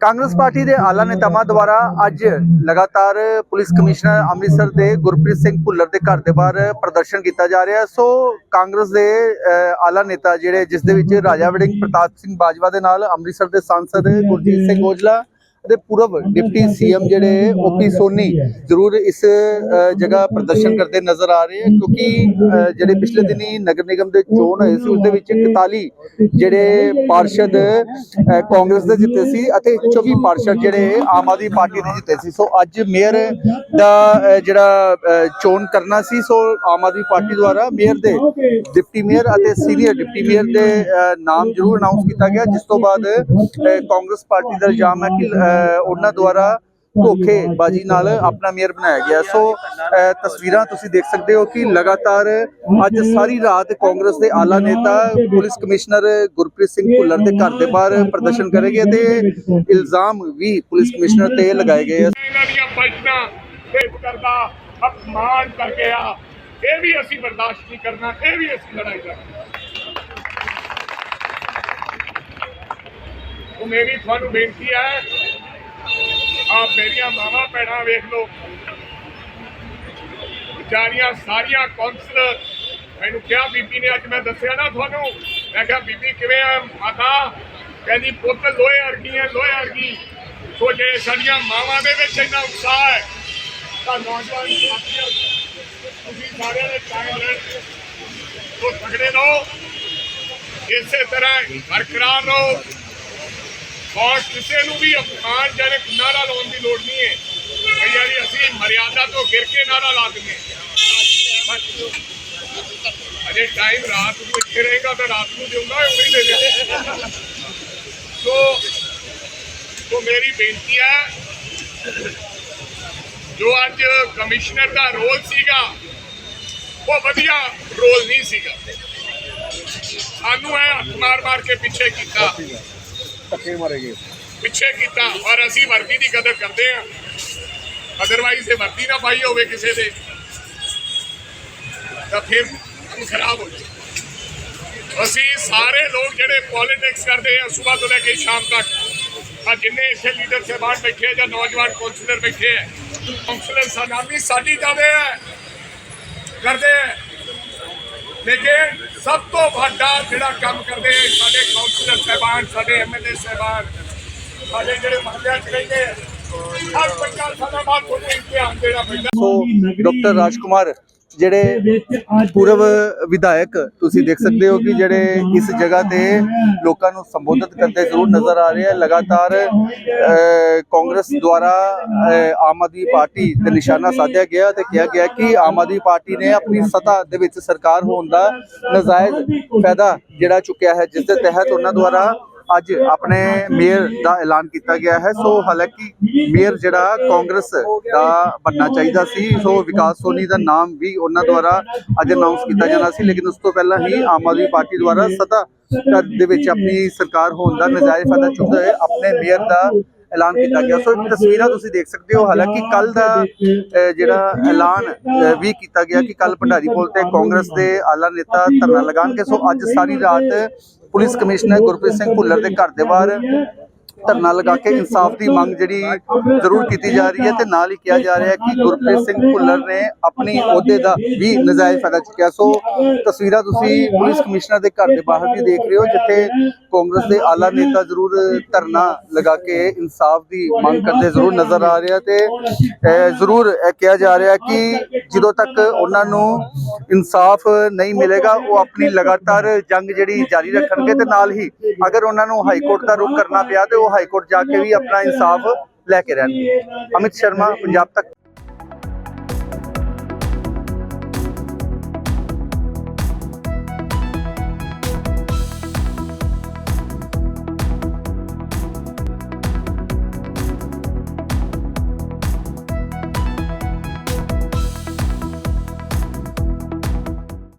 Congress party ਦੇ ਆਲਾ ਨੇਤਾਵਾਂ ਦੁਆਰਾ ਅੱਜ ਲਗਾਤਾਰ ਪੁਲਿਸ ਕਮਿਸ਼ਨਰ ਅੰਮ੍ਰਿਤਸਰ ਦੇ ਗੁਰਪ੍ਰੀਤ ਸਿੰਘ ਭੁੱਲਰ ਦੇ ਘਰ ਦੇ ਬਾਹਰ ਪ੍ਰਦਰਸ਼ਨ ਕੀਤਾ ਜਾ ਰਿਹਾ। ਸੋ ਕਾਂਗਰਸ ਦੇ ਅ, ਆਲਾ ਨੇਤਾ ਜਿਹੜੇ ਜਿਸ ਦੇ ਵਿੱਚ ਰਾਜਾ ਵੜਿੰਗ ਪ੍ਰਤਾਪ ਸਿੰਘ ਬਾਜਵਾ ਦੇ ਨਾਲ ਅੰਮ੍ਰਿਤਸਰ ਦੇ ਸਾਂਸਦ ਗੁਰਜੀਤ ਸਿੰਘ ਔਜਲਾ ਦੇ ਪੂਰਵ ਡਿਪਟੀ ਸੀਐਮ ਜਿਹੜੇ ਓਪੀ ਸੋਨੀ ਜ਼ਰੂਰ ਇਸ ਜਗ੍ਹਾ ਪ੍ਰਦਰਸ਼ਨ ਕਰਦੇ ਨਜ਼ਰ ਆ ਰਹੇ ਹੈ ਕਿਉਂਕਿ ਜਿਹੜੇ ਪਿਛਲੇ ਦਿਨੀ ਨਗਰ ਨਿਗਮ ਦੇ ਚੋਣ ਹੋਏ ਸੀ ਉਸ ਦੇ ਵਿੱਚ 41 ਜਿਹੜੇ ਪਾਰਸ਼ਦ ਕਾਂਗਰਸ ਦੇ ਜਿੱਤੇ ਸੀ ਅਤੇ 24 ਪਾਰਸ਼ਦ ਜਿਹੜੇ ਆਮ ਆਦਮੀ ਪਾਰਟੀ ਦੇ ਜਿੱਤੇ ਸੀ। ਸੋ ਅੱਜ ਮੇਅਰ ਦਾ ਜਿਹੜਾ ਚੋਣ ਕਰਨਾ ਸੀ ਸੋ ਆਮ ਆਦਮੀ ਪਾਰਟੀ ਦੁਆਰਾ ਮੇਅਰ ਦੇ ਡਿਪਟੀ ਮੇਅਰ ਅਤੇ ਸੀਨੀਅਰ ਡਿਪਟੀ ਮੇਅਰ ਦੇ ਨਾਮ ਜ਼ਰੂਰ ਅਨਾਉਂਸ ਕੀਤਾ ਗਿਆ ਜਿਸ ਤੋਂ ਬਾਅਦ ਕਾਂਗਰਸ ਪਾਰਟੀ ਦਾ ਇਲਜ਼ਾਮ ਹੈ ਕਿ ਉਹਨਾਂ ਦੁਆਰਾ ਧੋਖੇਬਾਜ਼ੀ ਨਾਲ ਆਪਣਾ ਮੇਅਰ ਬਣਾਇਆ ਗਿਆ। ਸੋ ਤਸਵੀਰਾਂ ਤੁਸੀਂ ਦੇਖ ਸਕਦੇ ਹੋ ਕਿ ਲਗਾਤਾਰ ਅੱਜ ਸਾਰੀ ਰਾਤ ਕਾਂਗਰਸ ਦੇ ਆਲਾ ਨੇਤਾ, ਪੁਲਿਸ ਕਮਿਸ਼ਨਰ ਗੁਰਪ੍ਰੀਤ ਸਿੰਘ ਭੁੱਲਰ ਦੇ ਘਰ ਦੇ ਬਾਹਰ ਪ੍ਰਦਰਸ਼ਨ ਕਰਨਗੇ ਤੇ ਇਲਜ਼ਾਮ ਵੀ ਪੁਲਿਸ ਕਮਿਸ਼ਨਰ ਤੇ ਲਗਾਏ ਗਏ ਆ। ਕਰਦਾ ਅਪਮਾਨ ਕਰਕੇ ਆ। ਇਹ ਵੀ ਅਸੀਂ ਬਰਦਾਸ਼ਤ ਨਹੀਂ ਕਰਨਾ, ਇਹ ਵੀ ਅਸੀਂ ਲੜਾਈ ਕਰਨਾ। ਉਹ ਮੇਰੀ ਤੁਹਾਨੂੰ ਬੇਨਤੀ ਹੈ ਮੇਰੀਆਂ ਮਾਵਾਂ ਭੈਣਾਂ ਵੇਖ ਲਓ, ਵਿਚਾਰੀਆਂ ਸਾਰੀਆਂ ਕੌਂਸਲਰ ਮੈਨੂੰ ਕਿਹਾ ਬੀਬੀ ਨੇ, ਅੱਜ ਮੈਂ ਦੱਸਿਆ ਨਾ ਤੁਹਾਨੂੰ, ਮੈਂ ਕਿਹਾ ਬੀਬੀ ਕਿਵੇਂ ਆ ਮਾਤਾ? ਕਹਿੰਦੀ, ਪੁੱਤ ਲੋਹੇ ਵਰਗੀ ਹੈ ਲੋਹੇ ਵਰਗੀ। ਸੋ ਜੇ ਸਾਡੀਆਂ ਮਾਵਾਂ ਦੇ ਵਿੱਚ ਇੰਨਾ ਉਤਸ਼ਾਹ ਹੈ, ਤਾਂ ਨੌਜਵਾਨ ਸਾਥੀਓ, ਤੁਸੀਂ ਸਾਰਿਆਂ ਨੇ ਟਾਈਮ ਲੈਣ ਤੋਂ ਤਗੜੇ ਰਹੋ। ਇਸੇ ਤਰ੍ਹਾਂ ਬਰਕਰਾਰ ਰਹੋ। ਔਰ ਕਿਸੇ ਨੂੰ ਵੀ ਅਪਮਾਨ ਨਾਰਾ ਲਾਉਣ ਦੀ ਲੋੜ ਨਹੀਂ ਹੈ। ਕਈ ਵਾਰੀ ਅਸੀਂ ਮਰਿਆਦਾ ਤੋਂ ਗਿਰ ਕੇ ਨਾਰਾ ਲਾ ਦਿੰਦੇ ਅਜੇ ਟਾਈਮ ਰਾਤ ਨੂੰ ਇੱਥੇ ਰਹੇਗਾ ਤਾਂ ਰਾਤ ਨੂੰ ਦੇਊਂਗਾ ਉਹ ਦੇ ਦੇ। ਸੋ ਸੋ ਮੇਰੀ ਬੇਨਤੀ ਹੈ, ਜੋ ਅੱਜ ਕਮਿਸ਼ਨਰ ਦਾ ਰੋਲ ਸੀਗਾ, ਉਹ ਵਧੀਆ ਰੋਲ ਨਹੀਂ ਸੀਗਾ। ਸਾਨੂੰ ਇਹ ਹੱਥ ਮਾਰ ਮਾਰ ਕੇ ਪਿੱਛੇ ਕੀਤਾ। ਪਿੱਛੇ ਕੀਤਾ ਔਰ ਅਸੀਂ ਵਰਦੀ ਦੀ ਕਦਰ ਕਰਦੇ ਹਾਂ। ਅਦਰਵਾਈਜ਼ ਇਹ ਵਰਦੀ ਨਾ ਪਾਈ ਹੋਵੇ ਕਿਸੇ ਦੇ, ਤਾਂ ਫਿਰ ਕੰਮ ਖਰਾਬ ਹੋ ਜਾਏ ਅਸੀਂ ਸਾਰੇ ਲੋਕ ਜਿਹੜੇ ਪੋਲਿਟਿਕਸ ਕਰਦੇ ਆ, ਸਵੇਰ ਤੋਂ ਲੈ ਕੇ ਸ਼ਾਮ ਤੱਕ, ਆ ਜਿੰਨੇ ਇੱਥੇ ਲੀਡਰ ਸਾਹਿਬਾਨ ਬੈਠੇ ਆ ਜਾਂ ਨੌਜਵਾਨ ਕੌਂਸਲਰ ਬੈਠੇ ਆ ਕੌਂਸਲਰ ਸਲਾਮੀ ਸਾਡੀ ਜਾਂਦੇ ਕਰਦੇ ਆ। ਲੇਕਿਨ ਸਭ ਤੋਂ ਵੱਡਾ ਜਿਹੜਾ ਕੰਮ ਕਰਦੇ ਸਾਡੇ ਕੌਂਸਲਰ ਸਾਹਿਬਾਨ, ਸਾਡੇ ਐਮਐਲਏ ਸਾਹਿਬਾਨ, ਸਾਡੇ ਜਿਹੜੇ ਮਹੱਲਿਆਂ ਚ ਰਹਿੰਦੇ ਹਰ ਬੱਚਾ ਸਾਡਾ ਬਾਤ ਤੁਹਾਨੂੰ ਇਮਤਿਹਾਨ ਦੇਣਾ ਪੈਂਦਾ। ਸੋ ਡਾਕਟਰ ਰਾਜਕੁਮਾਰ ਜਿਹੜੇ ਪੂਰਵ ਵਿਧਾਇਕ ਤੁਸੀਂ ਦੇਖ ਸਕਦੇ ਹੋ ਕਿ ਜਿਹੜੇ ਇਸ ਜਗ੍ਹਾ ਤੇ ਲੋਕਾਂ ਨੂੰ ਸੰਬੋਧਿਤ ਕਰਦੇ ਜ਼ਰੂਰ ਨਜ਼ਰ ਆ ਰਹੇ ਹੈ। ਲਗਾਤਾਰ ਕਾਂਗਰਸ ਦੁਆਰਾ ਆਮ ਆਦਮੀ ਪਾਰਟੀ ਤੇ ਨਿਸ਼ਾਨਾ ਸਾਧਿਆ ਗਿਆ ਤੇ ਕਿਹਾ ਗਿਆ ਕਿ ਆਮ ਆਦਮੀ ਪਾਰਟੀ ਨੇ ਆਪਣੀ ਸੱਤਾ ਦੇ ਵਿੱਚ ਸਰਕਾਰ ਹੋਣ ਦਾ ਨਜਾਇਜ਼ ਫਾਇਦਾ ਜਿਹੜਾ ਚੁੱਕਿਆ ਹੈ ਜਿਸ ਦੇ ਤਹਿਤ ਉਹਨਾਂ ਦੁਆਰਾ ਅੱਜ ਆਪਣੇ ਮੇਅਰ ਦਾ ਐਲਾਨ ਕੀਤਾ ਗਿਆ ਹੈ। ਸੋ ਹਾਲਾਂਕਿ ਮੇਅਰ ਜਿਹੜਾ ਕਾਂਗਰਸ ਦਾ ਬਣਨਾ ਚਾਹੀਦਾ ਸੀ, ਸੋ ਵਿਕਾਸ ਸੋਨੀ ਦਾ ਨਾਮ ਵੀ ਉਹਨਾਂ ਦੁਆਰਾ ਅੱਜ ਅਨਾਉਂਸ ਕੀਤਾ ਜਾਣਾ ਸੀ, ਲੇਕਿਨ ਉਸ ਤੋਂ ਪਹਿਲਾਂ ਹੀ ਆਮ ਆਦਮੀ ਪਾਰਟੀ ਦੁਆਰਾ ਸੱਤਾ ਦੇ ਵਿੱਚ ਆਪਣੀ ਸਰਕਾਰ ਹੋਣ ਦਾ ਨਜਾਇਜ਼ ਫਾਇਦਾ ਚੁੱਕਦੇ ਹੋਏ ਆਪਣੇ ਮੇਅਰ ਦਾ ਐਲਾਨ ਕੀਤਾ ਗਿਆ। ਸੋ ਤਸਵੀਰਾਂ ਤੁਸੀਂ ਦੇਖ ਸਕਦੇ ਹੋ, ਹਾਲਾਂਕਿ ਕੱਲ ਦਾ ਜਿਹੜਾ ਐਲਾਨ ਵੀ ਕੀਤਾ ਗਿਆ ਕਿ ਕੱਲ ਭੰਡਾਰੀ ਪੁਲ ਤੇ ਕਾਂਗਰਸ ਦੇ ਆਲਾ ਨੇਤਾ ਧਰਨਾ ਲਗਾਉਣਗੇ। ਸੋ ਅੱਜ ਸਾਰੀ ਰਾਤ ਪੁਲਿਸ ਕਮਿਸ਼ਨਰ ਗੁਰਪ੍ਰੀਤ ਸਿੰਘ ਭੁੱਲਰ ਦੇ ਘਰ ਦੇ ਬਾਹਰ ਧਰਨਾ ਲਗਾ ਕੇ ਇਨਸਾਫ ਦੀ ਮੰਗ ਜਿਹੜੀ ਜ਼ਰੂਰ ਕੀਤੀ ਜਾ ਰਹੀ ਹੈ ਤੇ ਨਾਲ ਹੀ ਕਿਹਾ ਜਾ ਰਿਹਾ ਹੈ ਕਿ ਗੁਰਪ੍ਰੀਤ ਸਿੰਘ ਭੁੱਲਰ ਨੇ ਆਪਣੀ ਅਹੁਦੇ ਦਾ ਵੀ ਨਜਾਇਜ਼ ਫਾਇਦਾ ਚੁੱਕਿਆ। ਸੋ ਤਸਵੀਰਾਂ ਤੁਸੀਂ ਪੁਲਿਸ ਕਮਿਸ਼ਨਰ ਦੇ ਘਰ ਦੇ ਬਾਹਰ ਵੀ ਦੇਖ ਰਹੇ ਹੋ, ਜਿੱਥੇ ਕਾਂਗਰਸ ਦੇ ਆਲਾ ਨੇਤਾ ਜ਼ਰੂਰ ਧਰਨਾ ਲਗਾ ਕੇ ਇਨਸਾਫ ਦੀ ਮੰਗ ਕਰਦੇ ਜ਼ਰੂਰ ਨਜ਼ਰ ਆ ਰਿਹਾ ਤੇ ਜ਼ਰੂਰ ਕਿਹਾ ਜਾ ਰਿਹਾ ਕਿ ਜਦੋਂ ਤੱਕ ਉਹਨਾਂ ਨੂੰ ਇਨਸਾਫ ਨਹੀਂ ਮਿਲੇਗਾ, ਉਹ ਆਪਣੀ ਲਗਾਤਾਰ ਜੰਗ ਜਿਹੜੀ ਜਾਰੀ ਰੱਖਣਗੇ ਤੇ ਨਾਲ ਹੀ ਅਗਰ ਉਹਨਾਂ ਨੂੰ ਹਾਈ ਕੋਰਟ ਦਾ ਰੁਖ ਕਰਨਾ ਪਿਆ ਤੇ ਉਹ ਹਾਈ ਕੋਰਟ ਜਾ ਕੇ ਵੀ ਆਪਣਾ ਇਨਸਾਫ ਲੈ ਕੇ ਰਹਿਣਗੇ। ਅਮਿਤ ਸ਼ਰਮਾ, ਪੰਜਾਬ ਤੱਕ